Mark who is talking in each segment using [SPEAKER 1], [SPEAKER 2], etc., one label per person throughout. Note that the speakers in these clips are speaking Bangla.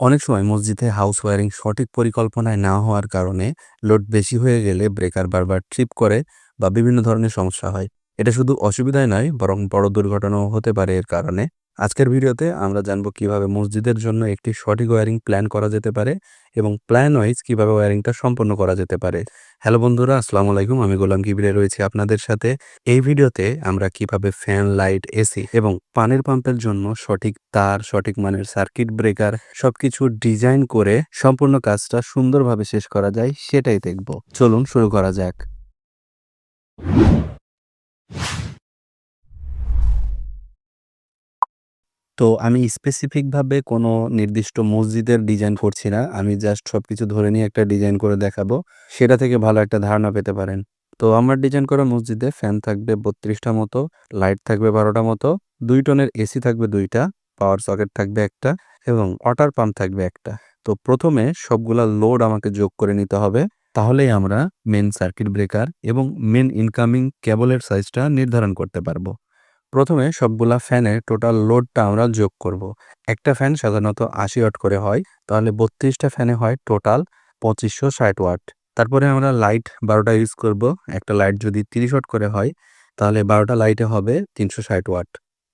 [SPEAKER 1] অনেক সময় মসজিদে হাউস ওয়ারিং সঠিক পরিকল্পনায় না হওয়ার কারণে লোড বেশি হয়ে গেলে ব্রেকার বারবার ট্রিপ করে বা বিভিন্ন ধরনের সমস্যা হয়। এটা শুধু অসুবিধাই নয়, বরং বড় দুর্ঘটনাও হতে পারে এর কারণে। আজকের ভিডিওতে আমরা জানব কীভাবে মসজিদের জন্য একটি সঠিক ওয়ারিং প্ল্যান করা যেতে পারে এবং প্ল্যান ওয়াইজ কীভাবে ওয়ারিংটা সম্পন্ন করা যেতে পারে। হ্যালো বন্ধুরা, আসসালামু আলাইকুম। আমি গোলাম কিবিরে রয়েছি আপনাদের সাথে। এই ভিডিওতে আমরা কীভাবে ফ্যান, লাইট, এসি এবং পানির পাম্পের জন্য সঠিক তার, সঠিক মানের সার্কিট ব্রেকার সবকিছু ডিজাইন করে সম্পূর্ণ কাজটা সুন্দরভাবে শেষ করা যায়, সেটাই দেখব। চলুন শুরু করা যাক। তো আমি স্পেসিফিকভাবে কোনো নির্দিষ্ট মসজিদের ডিজাইন করছি না। আমি জাস্ট সব কিছু ধরে নিয়ে একটা ডিজাইন করে দেখাবো। সেটা থেকে ভালো একটা ধারণা পেতে পারেন। তো আমার ডিজাইন করা মসজিদে ফ্যান থাকবে বত্রিশটা মতো লাইট থাকবে বারোটা মতো, দুই টনের এসি থাকবে দুইটা পাওয়ার সকেট থাকবে একটা এবং ওয়াটার পাম্প থাকবে একটা। তো প্রথমে সবগুলা লোড আমাকে যোগ করে নিতে হবে। তাহলেই আমরা মেন সার্কিট ব্রেকার এবং মেন ইনকামিং কেবলের সাইজটা নির্ধারণ করতে পারব। প্রথমে সবগুলা ফ্যানের টোটাল লোডটা আমরা যোগ করব। একটা ফ্যান সাধারণত আশি ওয়াট করে হয়, তাহলে বত্রিশটা ফ্যানে হয় টোটাল পঁচিশশো ষাট ওয়াট। তারপরে আমরা লাইট বারোটা ইউজ করব, একটা লাইট যদি তিরিশ ওয়াট করে হয়, তাহলে বারোটা লাইটে হবে তিনশো ষাট ওয়াট।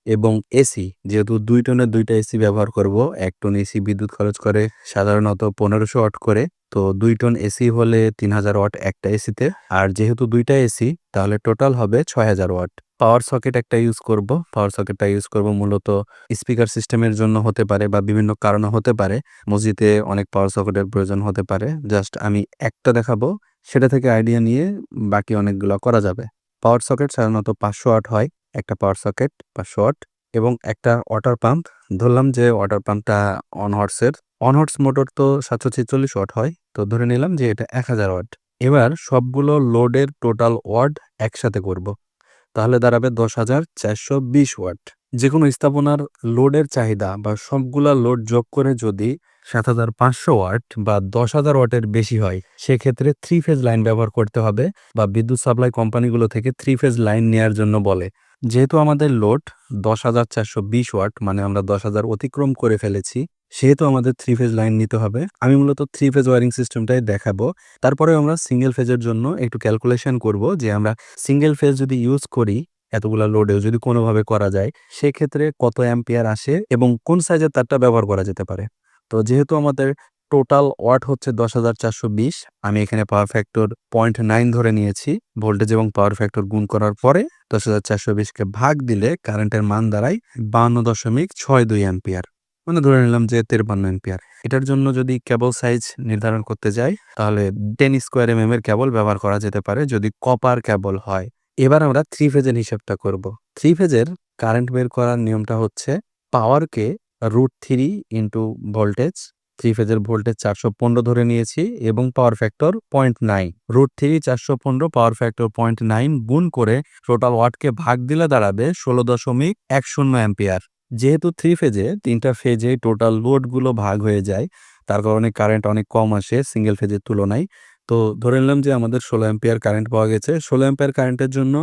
[SPEAKER 1] এবং এসি, যেহেতু দুই টনের দুইটা এসি ব্যবহার করব, এক টন এসি বিদ্যুৎ খরচ করে সাধারণত পনেরোশো ওয়াট করে, তো দুই টন এসি হলে তিন হাজার ওয়াট একটা এসিতে, আর যেহেতু দুইটা এসি, তাহলে টোটাল হবে ছয় হাজার ওয়াট। পাওয়ার সকেট একটা ইউজ করব। পাওয়ার সকেটটা ইউজ করব মূলত স্পিকার সিস্টেমের জন্য হতে পারে বা বিভিন্ন কারণে হতে পারে। মসজিদে অনেক পাওয়ার সকেটের প্রয়োজন হতে পারে। জাস্ট আমি একটা দেখাবো, সেটা থেকে আইডিয়া নিয়ে বাকি অনেকগুলো করা যাবে। পাওয়ার সকেট সাধারণত পাঁচশো ওয়াট হয়, একটা পাওয়ার সকেট পাঁচশো ওয়াট এবং একটা ওয়াটার পাম্প ধরলাম যে ওয়াটার পাম্পটা অন হর্সের অন হর্স মোটর তো সাতশো ছেচল্লিশ ওয়াট হয়, তো ধরে নিলাম যে এটা এক হাজার ওয়াট এবার সবগুলো লোডের টোটাল ওয়াট একসাথে করব। তাহলে দাঁড়াবে দশ হাজার চারশো বিশ ওয়াট। যে কোনো স্থাপনার লোডের চাহিদা বা সবগুলা লোড যোগ করে যদি সাত হাজার পাঁচশো ওয়াট বা দশ হাজার ওয়াটের বেশি হয়, সেক্ষেত্রে থ্রি ফেজ লাইন ব্যবহার করতে হবে বা বিদ্যুৎ সাপ্লাই কোম্পানিগুলো থেকে থ্রি ফেজ লাইন নেয়ার জন্য বলে। যেহেতু আমাদের লোড দশ হাজার চারশো বিশ ওয়াট মানে আমরা দশ হাজার অতিক্রম করে ফেলেছি সেহেতু আমাদের থ্রি ফেজ লাইন নিতে হবে। আমি মূলত থ্রি ফেজ ওয়ারিং সিস্টেমটাই দেখাবো। তারপরে আমরা সিঙ্গেল ফেজের জন্য একটু ক্যালকুলেশন করব যে আমরা সিঙ্গেল ফেজ যদি ইউজ করি, এতগুলা লোডেও যদি কোনোভাবে করা যায়, সেক্ষেত্রে কত অ্যাম্পিয়ার আসে এবং কোন সাইজের তারটা ব্যবহার করা যেতে পারে? তো যেহেতু আমাদের টোটাল ওয়াট হচ্ছে দশ হাজার চারশো বিশ, আমি এখানে পাওয়ার ফ্যাক্টর পয়েন্ট নাইন ধরে নিয়েছি। ভোল্টেজ এবং পাওয়ার ফ্যাক্টর গুণ করার পরে দশ হাজার চারশো বিশকে ভাগ দিলে কারেন্টের মান দাঁড়ায় বান্ন দশমিক ছয় দুই অ্যাম্পিয়ার মানে ধরে নিলাম যে তেরপান্ন এম্পিয়ার এটার জন্য যদি কেবল সাইজ নির্ধারণ করতে যাই, তাহলে টেন স্কোয়ার এম এর কেবল ব্যবহার করা যেতে পারে যদি কপার কেবল হয়। এবার আমরা থ্রি ফেজের হিসাবটা করব। থ্রি ফেজের কারেন্ট বের করার নিয়মটা হচ্ছে পাওয়ারকে root three into voltage three ফেজের ভোল্টেজ চারশো পনেরো ধরে নিয়েছি এবং power factor point nine root three চারশো পনেরো পাওয়ার ফ্যাক্টর পয়েন্ট নাইন গুণ করে টোটাল ওয়াটকে ভাগ দিলে দাঁড়াবে ষোলো দশমিক এক শূন্য অ্যাম্পিয়ার যেহেতু থ্রি ফেজে তিনটা ফেজে টোটাল লোডগুলো ভাগ হয়ে যায়, তার কারণে কারেন্ট অনেক কম আসে সিঙ্গেল ফেজের তুলনায়। তো ধরে নিলাম যে আমাদের ষোলো অ্যাম্পিয়ার কারেন্ট পাওয়া গেছে। ষোলো অ্যাম্পিয়ার কারেন্টের জন্য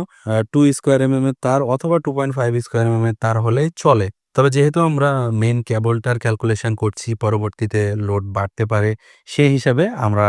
[SPEAKER 1] টু স্কোয়ার এম এম এর তার অথবা two point five square M M এর তার হলেই চলে। তবে যেহেতু আমরা মেন কেবলটার ক্যালকুলেশন করছি, পরবর্তীতে লোড বাড়তে পারে, সেই হিসাবে আমরা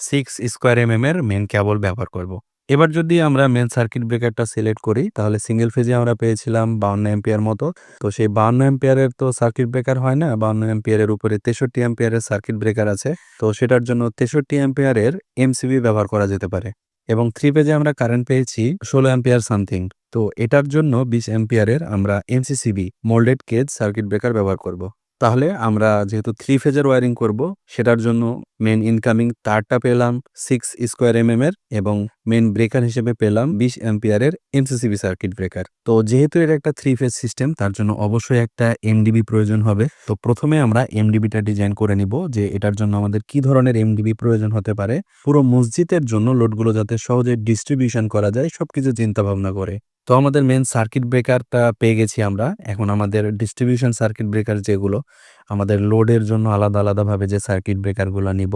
[SPEAKER 1] সিক্স স্কোয়ার এম এর মেন কেবল ব্যবহার করব। এবার যদি আমরা মেন সার্কিট ব্রেকারটা সিলেক্ট করি, তাহলে সিঙ্গেল ফেজে আমরা পেয়েছিলাম বাউন্ন এম্পিয়ার মতো। তো সেই বাউন্ন এম্পিয়ারের তো সার্কিট ব্রেকার হয় না, বাউন্ন এম্পিয়ারের উপরে তেষট্টি এম্পিয়ারের সার্কিট ব্রেকার আছে। তো সেটার জন্য তেষট্টি এম্পিয়ারের এমসিবি ব্যবহার করা যেতে পারে। এবং থ্রি পেজে আমরা কারেন্ট পেয়েছি ষোলো অ্যাম্পিয়ার সামথিং তো এটার জন্য বিশ এম্পিয়ারের আমরা MCCB moulded case circuit breaker ব্যবহার করব। তাহলে আমরা যেহেতু থ্রি ফেজের ওয়ারিং করব, সেটার জন্য মেন ইনকামিং তারটা পেলাম সিক্স স্কোয়ার এম এর এবং মেন ব্রেকার হিসেবে পেলাম বিশ এম্পিয়ারের এমসিসিবি সার্কিট ব্রেকার তো যেহেতু এটা একটা থ্রি ফেজ সিস্টেম তার জন্য অবশ্যই একটা এমডিবি প্রয়োজন হবে। তো প্রথমে আমরা এমডিবিটা ডিজাইন করে নিব যে এটার জন্য আমাদের কি ধরনের এমডিবি প্রয়োজন হতে পারে। পুরো মসজিদের জন্য লোডগুলো যাতে সহজে ডিস্ট্রিবিউশন করা যায়, সবকিছু চিন্তা ভাবনা করে। তো আমাদের মেন সার্কিট ব্রেকারটা পেয়ে গেছি আমরা। এখন আমাদের ডিস্ট্রিবিউশন সার্কিট ব্রেকার যেগুলো, আমাদের লোডের জন্য আলাদা আলাদাভাবে যে সার্কিট ব্রেকারগুলো নিব,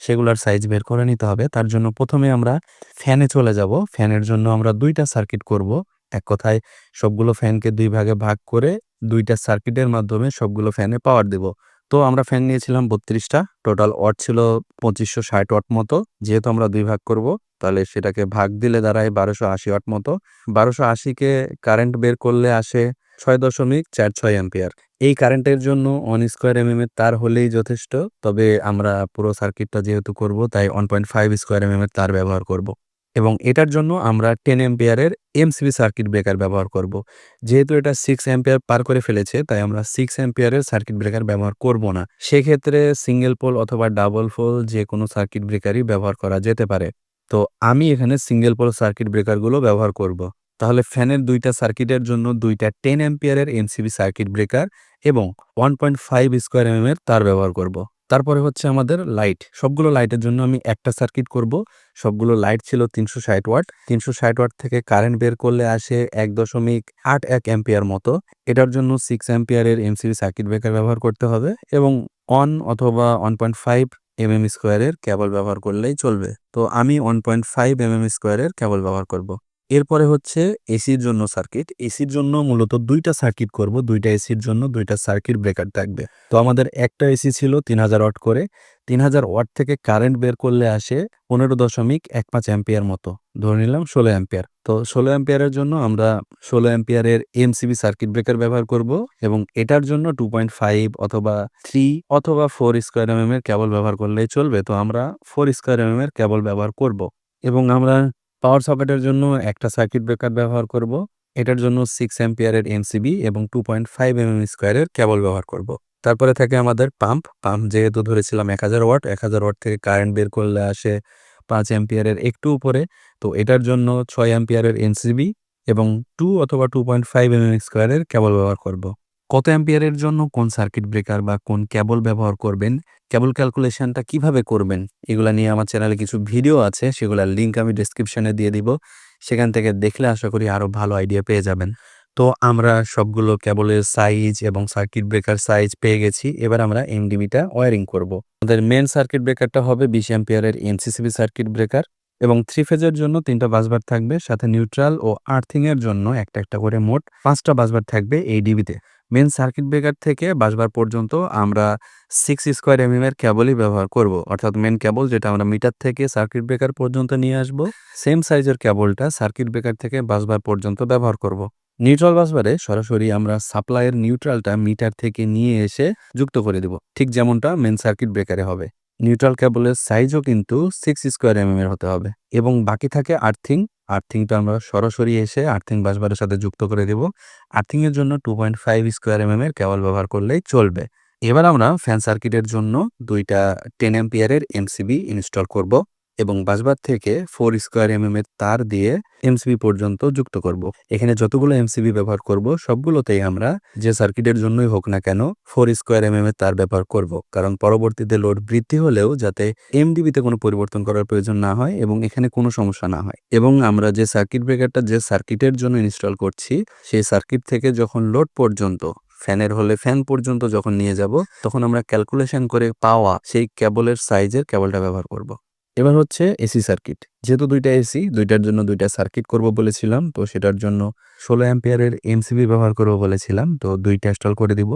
[SPEAKER 1] সেগুলোর সাইজ বের করে নিতে হবে। তার জন্য প্রথমে আমরা ফ্যানে চলে যাব। ফ্যানের জন্য আমরা দুইটা সার্কিট করব। এক কথায় সবগুলো ফ্যানকে দুই ভাগে ভাগ করে দুইটা সার্কিটের মাধ্যমে সবগুলো ফ্যানে পাওয়ার দেব। তো আমরা ফ্যান নিয়েছিলাম বত্রিশটা। টোটাল ওয়াট ছিল পঁচিশশো ষাট ওয়াট মতো। যেহেতু আমরা দুই ভাগ করব তাহলে সেটাকে ভাগ দিলে দাঁড়ায় বারোশো আশি ওয়াট মতো। বারোশো আশিকে কারেন্ট বের করলে আসে ছয় দশমিক চার ছয় অ্যাম্পিয়ার এই কারেন্টের জন্য ওয়ান স্কোয়ার এম এম এর তার হলেই যথেষ্ট, তবে আমরা পুরো সার্কিটটা যেহেতু করব, তাই one point five square M এর তার ব্যবহার করব। এবং এটার জন্য আমরা টেন এম্পিয়ারের এমসিবি সার্কিট ব্রেকার ব্যবহার করব। যেহেতু এটা সিক্স অ্যাম্পিয়ার পার করে ফেলেছে, তাই আমরা সিক্স অ্যাম্পিয়ারের সার্কিট ব্রেকার ব্যবহার করব না। সেক্ষেত্রে সিঙ্গেল পোল অথবা ডাবল পোল যে কোনো সার্কিট ব্রেকারই ব্যবহার করা যেতে পারে। তো আমি এখানে সিঙ্গেল পোল সার্কিট ব্রেকারগুলো ব্যবহার করব। তাহলে ফ্যানের দুইটা সার্কিটের জন্য দুইটা টেন অ্যাম্পিয়ারের এমসিবি সার্কিট ব্রেকার এবং one point five square M এর তার ব্যবহার করব। তারপরে হচ্ছে আমাদের লাইট সবগুলো লাইটের জন্য আমি একটা সার্কিট করব। সবগুলো লাইট ছিল তিনশো ষাট ওয়াট তিনশো ষাট ওয়াট থেকে কারেন্ট বের করলে আসে এক দশমিক আট এক অ্যাম্পিয়ার মতো। এটার জন্য সিক্স অ্যাম্পিয়ারের এমসিবি সার্কিট ব্রেকার ব্যবহার করতে হবে এবং অন অথবা one point five M M স্কোয়ারের কেবল ব্যবহার করলেই চলবে। তো আমি one point five M M স্কোয়ারের কেবল ব্যবহার করব। এরপরে হচ্ছে এসির জন্য সার্কিট এসির জন্য মূলত দুইটা সার্কিট করব, দুইটা এসির জন্য দুইটা সার্কিট ব্রেকার থাকবে। তো আমাদের একটা এসি ছিল তিন হাজার ওয়াট করে। তিন হাজার ওয়াট থেকে কারেন্ট বের করলে আসে পনেরো দশমিক এক পাঁচ অ্যাম্পিয়ার মতো। ধরে নিলাম ষোলো অ্যাম্পিয়ার। তো ষোলো অ্যাম্পিয়ারের জন্য আমরা ষোলো অ্যাম্পিয়ারের এমসিবি সার্কিট ব্রেকার ব্যবহার করব এবং এটার জন্য টু পয়েন্ট ফাইভ অথবা থ্রি অথবা ফোর স্কোয়ার এম এর কেবল ব্যবহার করলেই চলবে। তো আমরা ফোর স্কোয়ার এম এর কেবল ব্যবহার করব এবং আমরা পাওয়ার সকেটের জন্য একটা সার্কিট ব্রেকার ব্যবহার করব। এটার জন্য সিক্স অ্যাম্পিয়ারের এমসিবি এবং two point five M M স্কোয়ারের কেবল ব্যবহার করব। তারপরে থাকে আমাদের পাম্প পাম্প যেহেতু ধরেছিলাম এক হাজার ওয়াট এক হাজার ওয়াট থেকে কারেন্ট বের করলে আসে পাঁচ অ্যাম্পিয়ারের একটু উপরে। তো এটার জন্য ছয় অ্যাম্পিয়ারের এনসিবি এবং টু অথবা two point five M M স্কোয়ারের কেবল ব্যবহার করব। কত অ্যাম্পিয়ারের জন্য কোন সার্কিট ব্রেকার বা কোন কেবল ব্যবহার করবেন? কেবল ক্যালকুলেশনটা কীভাবে করবেন, এগুলা নিয়ে আমার চ্যানেলে কিছু ভিডিও আছে, সেগুলোর লিঙ্ক আমি ডিসক্রিপশনে দিয়ে দিব। সেখান থেকে দেখলে আশা করি আরও ভালো আইডিয়া পেয়ে যাবেন। তো আমরা সবগুলো কেবলের সাইজ এবং সার্কিট ব্রেকার সাইজ পেয়ে গেছি, এবার আমরা এমডিবিটা ওয়ারিং করব। আমাদের মেন সার্কিট ব্রেকারটা হবে বিশ অ্যাম্পিয়ারের এনসিসিবি সার্কিট ব্রেকার এবং থ্রি ফেজের জন্য তিনটা বাসবার থাকবে, সাথে নিউট্রাল ও আর্থিং এর জন্য একটা একটা করে মোট পাঁচটা বাসবার থাকবে এই ডিবিতে মেন সার্কিট ব্রেকার থেকে বাসবার পর্যন্ত আমরা সিক্স স্কোয়ার এম এর কেবলই ব্যবহার করব। অর্থাৎ মেন কেবল যেটা আমরা মিটার থেকে সার্কিট ব্রেকার পর্যন্ত নিয়ে আসব সেম সাইজের কেবলটা সার্কিট ব্রেকার থেকে বাসবার পর্যন্ত ব্যবহার করব। নিউট্রাল বাসবারে সরাসরি আমরা সাপ্লাইয়ের নিউট্রালটা মিটার থেকে নিয়ে এসে যুক্ত করে দেব। ঠিক যেমনটা মেন সার্কিট ব্রেকারে হবে। নিউট্রাল ক্যাবলের সাইজও কিন্তু সিক্স স্কোয়ার এম এর হতে হবে। এবং বাকি থাকে আর্থিং আর্থিংটা আমরা সরাসরি এসে আর্থিং বাসবারের সাথে যুক্ত করে দেব। আর্থিংয়ের জন্য two point five square M এর কেবল ব্যবহার করলেই চলবে। এবার আমরা ফ্যান সার্কিটের জন্য দুইটা টেন এম্পিয়ারের এমসিবি ইনস্টল করব। এবং বাসবার থেকে ফোর স্কোয়ার এম এর তার দিয়ে এমসিবি পর্যন্ত যুক্ত করব। এখানে যতগুলো এমসিবি ব্যবহার করব, সবগুলোতেই আমরা যে সার্কিটের জন্যই হোক না কেন ফোর স্কোয়ার এম এর তার ব্যবহার করব। কারণ পরবর্তীতে লোড বৃদ্ধি হলেও যাতে এমডিবিতে কোনো পরিবর্তন করার প্রয়োজন না হয় এবং এখানে কোনো সমস্যা না হয়। এবং আমরা যে সার্কিট ব্রেকারটা যে সার্কিটের জন্য ইনস্টল করছি, সেই সার্কিট থেকে যখন লোড পর্যন্ত ফ্যানের হলে ফ্যান পর্যন্ত যখন নিয়ে যাব, তখন আমরা ক্যালকুলেশন করে পাওয়া সেই কেবলের সাইজের কেবলটা ব্যবহার করব। এবার হচ্ছে এসি সার্কিট। যেহেতু দুইটা এসি, দুইটার জন্য দুইটা সার্কিট করব বলেছিলাম, তো সেটার জন্য ষোলো অ্যাম্পিয়ারের এমসিবি ব্যবহার করব বলেছিলাম, তো দুইটা স্টল করে দিব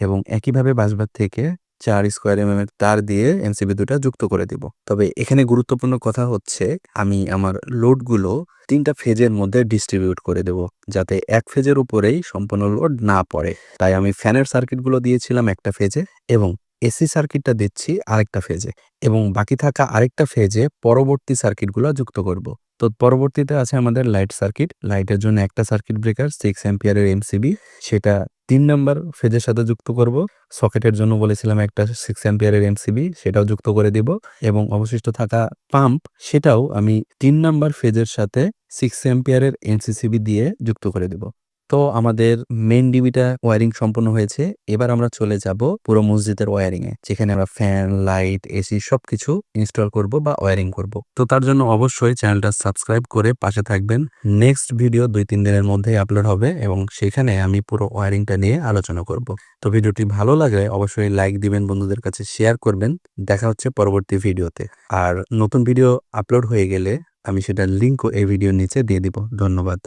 [SPEAKER 1] এবং একইভাবে বাসবার থেকে চার স্কোয়ার এম এর তার দিয়ে এমসিবি দুটা যুক্ত করে দিব। তবে এখানে গুরুত্বপূর্ণ কথা হচ্ছে, আমি আমার লোডগুলো তিনটা ফেজের মধ্যে ডিস্ট্রিবিউট করে দেব, যাতে এক ফেজের উপরেই সম্পূর্ণ লোড না পড়ে। তাই আমি ফ্যানের সার্কিটগুলো দিয়েছিলাম একটা ফেজে এবং এসি সার্কিটটা দিচ্ছি আরেকটা ফেজে এবং বাকি থাকা আরেকটা ফেজে পরবর্তী সার্কিটগুলো যুক্ত করব। তো পরবর্তীতে আছে আমাদের লাইট সার্কিট লাইটের জন্য একটা সার্কিট ব্রেকার সিক্স অ্যাম্পিয়ারের এমসিবি সেটা তিন নাম্বার ফেজের সাথে যুক্ত করব। সকেটের জন্য বলেছিলাম একটা সিক্স অ্যাম্পিয়ারের এমসিবি সেটাও যুক্ত করে দিব এবং অবশিষ্ট থাকা পাম্প সেটাও আমি তিন নম্বর ফেজের সাথে সিক্স অ্যাম্পিয়ারের এনসিসিবি দিয়ে যুক্ত করে দিব। তো আমাদের মেন ডিবিটা ওয়ারিং সম্পন্ন হয়েছে। এবার আমরা চলে যাব পুরো মসজিদের ওয়ারিং এ, যেখানে আমরা ফ্যান লাইট এসি সবকিছু ইনস্টল করব বা ওয়ারিং করব। তো তার জন্য অবশ্যই চ্যানেলটা সাবস্ক্রাইব করে পাশে থাকবেন। নেক্সট ভিডিও দুই তিন দিনের মধ্যেই আপলোড হবে এবং সেখানে আমি পুরো ওয়ারিংটা নিয়ে আলোচনা করব। তো ভিডিওটি ভালো লাগলে অবশ্যই লাইক দিবেন, বন্ধুদের কাছে শেয়ার করবেন। দেখা হচ্ছে পরবর্তী ভিডিওতে। আর নতুন ভিডিও আপলোড হয়ে গেলে আমি সেটার লিঙ্কও এই ভিডিওর নিচে দিয়ে দিব। ধন্যবাদ।